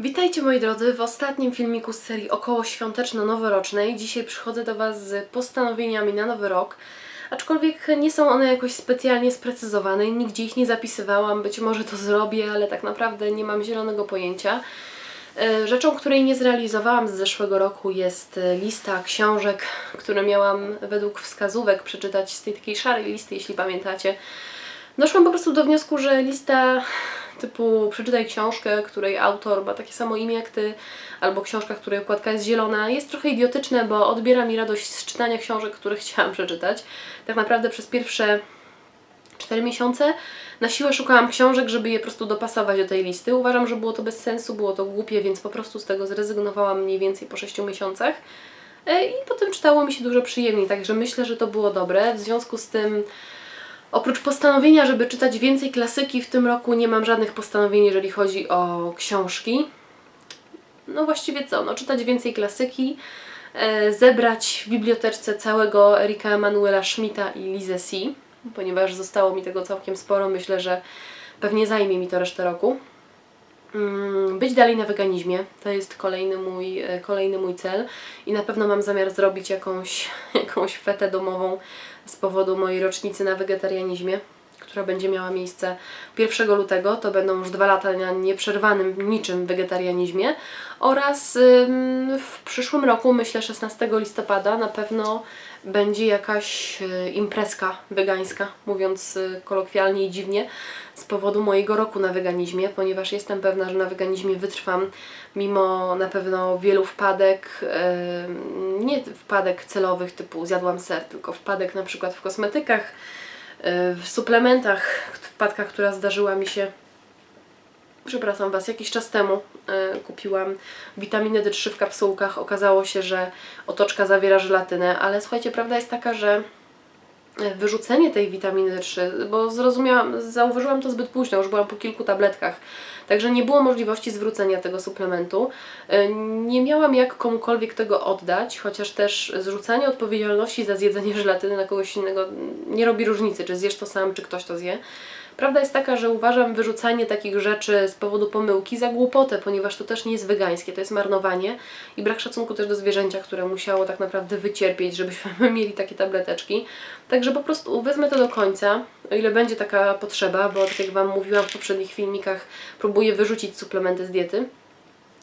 Witajcie moi drodzy w ostatnim filmiku z serii około świąteczno-noworocznej. Dzisiaj przychodzę do Was z postanowieniami na nowy rok, aczkolwiek nie są one jakoś specjalnie sprecyzowane nigdzie ich nie zapisywałam. Być może to zrobię, ale tak naprawdę nie mam zielonego pojęcia. E, Rzeczą, której nie zrealizowałam z zeszłego roku jest e, lista książek, które miałam według wskazówek przeczytać z tej takiej szarej listy, jeśli pamiętacie. Doszłam po prostu do wniosku, że lista typu przeczytaj książkę, której autor ma takie samo imię jak ty, albo książka, której okładka jest zielona, jest trochę idiotyczne, bo odbiera mi radość z czytania książek, które chciałam przeczytać. Tak naprawdę przez pierwsze 4 miesiące na siłę szukałam książek, żeby je po prostu dopasować do tej listy. Uważam, że było to bez sensu, było to głupie, więc po prostu z tego zrezygnowałam mniej więcej po 6 miesiącach. E, I potem czytało mi się dużo przyjemniej, także myślę, że to było dobre. W związku z tym Oprócz postanowienia, żeby czytać więcej klasyki, w tym roku nie mam żadnych postanowień, jeżeli chodzi o książki. No właściwie co? No, czytać więcej klasyki, e, zebrać w biblioteczce całego Erika Emanuela Schmidta i Lizę C, ponieważ zostało mi tego całkiem sporo. Myślę, że pewnie zajmie mi to resztę roku. Mm, Być dalej na weganizmie to jest kolejny mój, e, kolejny mój cel i na pewno mam zamiar zrobić jakąś, jakąś fetę domową z powodu mojej rocznicy na wegetarianizmie, która będzie miała miejsce 1 lutego. To będą już dwa lata na nieprzerwanym niczym wegetarianizmie oraz w przyszłym roku, myślę 16 listopada, na pewno będzie jakaś y, imprezka wegańska, mówiąc y, kolokwialnie i dziwnie, z powodu mojego roku na weganizmie, ponieważ jestem pewna, że na weganizmie wytrwam, mimo na pewno wielu wpadek, nie wpadek celowych typu zjadłam ser, tylko wpadek na przykład w kosmetykach, w suplementach, wpadka, która zdarzyła mi się przepraszam Was, jakiś czas temu e, kupiłam witaminę D3 w kapsułkach. Okazało się, że otoczka zawiera żelatynę, ale słuchajcie, prawda jest taka, że wyrzucenie tej witaminy D3, bo zrozumiałam, zauważyłam to zbyt późno, już byłam po kilku tabletkach, także nie było możliwości zwrócenia tego suplementu. E, Nie miałam jak komukolwiek tego oddać, chociaż też zrzucanie odpowiedzialności za zjedzenie żelatyny na kogoś innego nie robi różnicy, czy zjesz to sam, czy ktoś to zje. Prawda jest taka, że uważam wyrzucanie takich rzeczy z powodu pomyłki za głupotę, ponieważ to też nie jest wegańskie, to jest marnowanie i brak szacunku też do zwierzęcia, które musiało tak naprawdę wycierpieć, żebyśmy mieli takie tableteczki. Także po prostu wezmę to do końca, o ile będzie taka potrzeba, bo tak jak Wam mówiłam w poprzednich filmikach, próbuję wyrzucić suplementy z diety.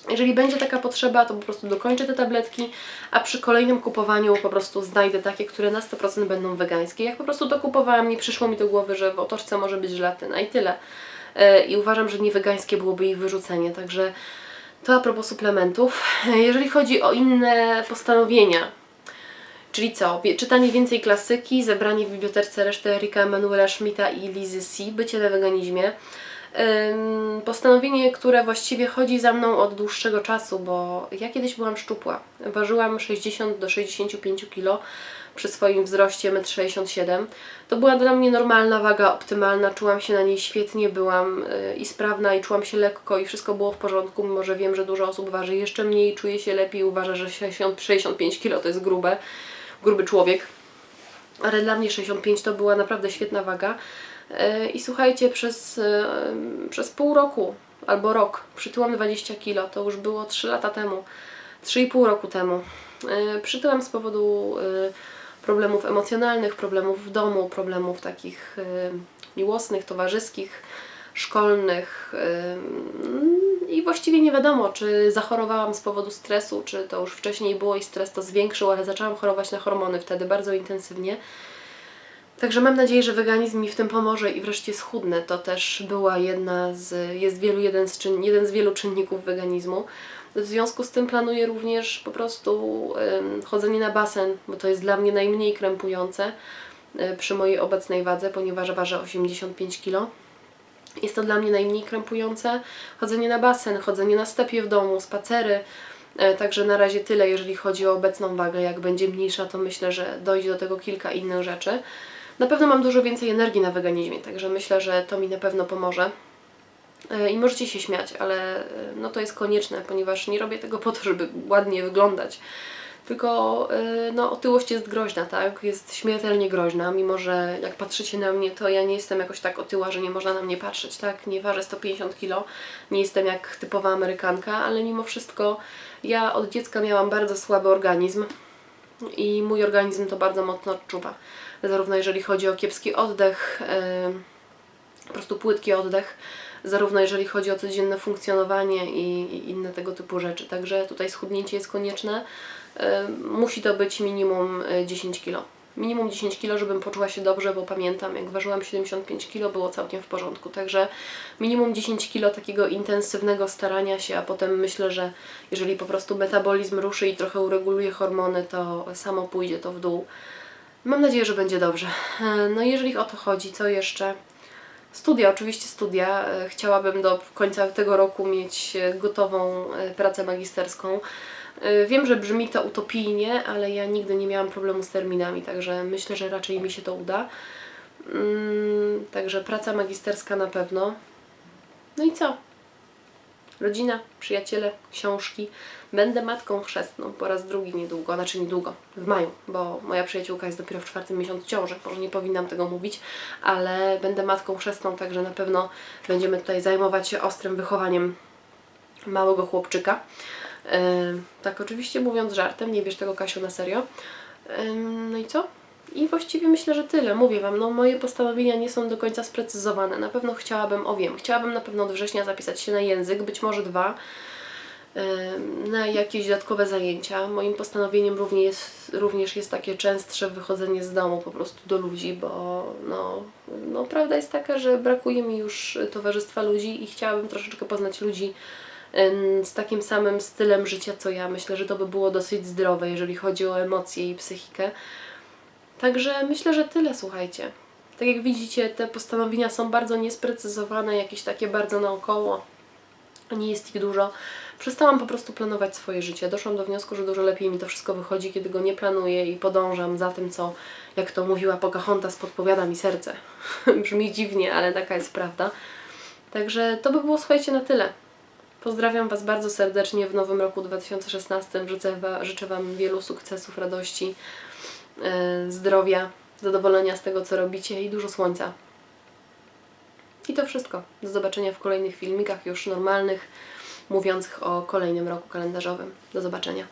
Jeżeli będzie taka potrzeba, to po prostu dokończę te tabletki, a przy kolejnym kupowaniu po prostu znajdę takie, które na 100% będą wegańskie. Jak po prostu to kupowałam, nie przyszło mi do głowy, że w otoczce może być żelatyna i tyle. E, I uważam, że nie wegańskie byłoby ich wyrzucenie, także to a propos suplementów. E, Jeżeli chodzi o inne postanowienia, Czyli co? Czytanie więcej klasyki, zebranie w bibliotece reszty Erika Emanuela Schmidta i Lizy C, bycie na weganizmie. Postanowienie, które właściwie chodzi za mną od dłuższego czasu, bo ja kiedyś byłam szczupła. Ważyłam 60 do 65 kg przy swoim wzroście 1,67 m. To była dla mnie normalna waga, optymalna, czułam się na niej świetnie, byłam y, i sprawna i czułam się lekko i wszystko było w porządku, mimo że wiem, że dużo osób waży jeszcze mniej, czuje się lepiej, uważa, że 60, 65 kg to jest grube, gruby człowiek ale dla mnie 65 to była naprawdę świetna waga. E, I słuchajcie, przez, e, przez pół roku albo rok przytyłam 20 kg, to już było 3 lata temu, 3,5 roku temu. E, Przytyłam z powodu problemów emocjonalnych, problemów w domu, problemów takich miłosnych, towarzyskich, szkolnych. E, właściwie nie wiadomo, czy zachorowałam z powodu stresu, czy to już wcześniej było i stres to zwiększył, ale zaczęłam chorować na hormony wtedy bardzo intensywnie. Także mam nadzieję, że weganizm mi w tym pomoże i wreszcie schudnę. To też była jedna z, jest wielu, jeden, z czyn, jeden z wielu czynników weganizmu. W związku z tym planuję również po prostu chodzenie na basen, bo to jest dla mnie najmniej krępujące y, przy mojej obecnej wadze, ponieważ ważę 85 kg. Jest to dla mnie najmniej krępujące. Chodzenie na basen, chodzenie na stepie w domu, spacery. E, Także na razie tyle, jeżeli chodzi o obecną wagę. Jak będzie mniejsza, to myślę, że dojdzie do tego kilka innych rzeczy. Na pewno mam dużo więcej energii na weganizmie, także myślę, że to mi na pewno pomoże. E, I możecie się śmiać, ale e, no to jest konieczne, ponieważ nie robię tego po to, żeby ładnie wyglądać, Tylko y, no, otyłość jest groźna, tak? Jest śmiertelnie groźna, mimo że jak patrzycie na mnie, to ja nie jestem jakoś tak otyła, że nie można na mnie patrzeć, tak? Nie ważę 150 kg, nie jestem jak typowa Amerykanka, ale mimo wszystko ja od dziecka miałam bardzo słaby organizm i mój organizm to bardzo mocno odczuwa. Zarówno jeżeli chodzi o kiepski oddech, y, po prostu płytki oddech, zarówno jeżeli chodzi o codzienne funkcjonowanie i, i inne tego typu rzeczy. Także tutaj schudnięcie jest konieczne. Y, Musi to być minimum y, 10 kg. Minimum 10 kg, żebym poczuła się dobrze, bo pamiętam, jak ważyłam 75 kg, było całkiem w porządku. Także minimum 10 kg takiego intensywnego starania się, a potem myślę, że jeżeli po prostu metabolizm ruszy i trochę ureguluje hormony, to samo pójdzie to w dół. Mam nadzieję, że będzie dobrze. E, No i jeżeli o to chodzi, co jeszcze? Studia, oczywiście studia. E, Chciałabym do końca tego roku mieć e, gotową e, pracę magisterską. Wiem, że brzmi to utopijnie, ale ja nigdy nie miałam problemu z terminami, także myślę, że raczej mi się to uda. Mm, Także praca magisterska na pewno. No i co? Rodzina, przyjaciele, książki. Będę matką chrzestną po raz drugi niedługo, znaczy niedługo, w maju, bo moja przyjaciółka jest dopiero w czwartym miesiącu ciąży, może nie powinnam tego mówić, ale będę matką chrzestną, także na pewno będziemy tutaj zajmować się ostrym wychowaniem małego chłopczyka. Yy, tak oczywiście mówiąc żartem, nie bierz tego Kasiu na serio. Yy, no i co? I właściwie myślę, że tyle. Mówię Wam, no moje postanowienia nie są do końca sprecyzowane. Na pewno chciałabym, o wiem, chciałabym na pewno od września zapisać się na język, być może dwa, na jakieś dodatkowe zajęcia. Moim postanowieniem również jest, również jest takie częstsze wychodzenie z domu po prostu do ludzi, bo no, no prawda jest taka, że brakuje mi już towarzystwa ludzi i chciałabym troszeczkę poznać ludzi z takim samym stylem życia co ja. Myślę, że to by było dosyć zdrowe, jeżeli chodzi o emocje i psychikę. Także myślę, że tyle, słuchajcie. Tak jak widzicie, te postanowienia są bardzo niesprecyzowane, jakieś takie bardzo naokoło. Nie jest ich dużo. Przestałam po prostu planować swoje życie. Doszłam do wniosku, że dużo lepiej mi to wszystko wychodzi, kiedy go nie planuję i podążam za tym, co, jak to mówiła Pocahontas, podpowiada mi serce. Brzmi dziwnie, ale taka jest prawda. Także to by było, słuchajcie, na tyle. Pozdrawiam Was bardzo serdecznie w nowym roku 2016. Życzę, życzę Wam wielu sukcesów, radości, zdrowia, zadowolenia z tego, co robicie i dużo słońca. I to wszystko. Do zobaczenia w kolejnych filmikach już normalnych, mówiących o kolejnym roku kalendarzowym. Do zobaczenia.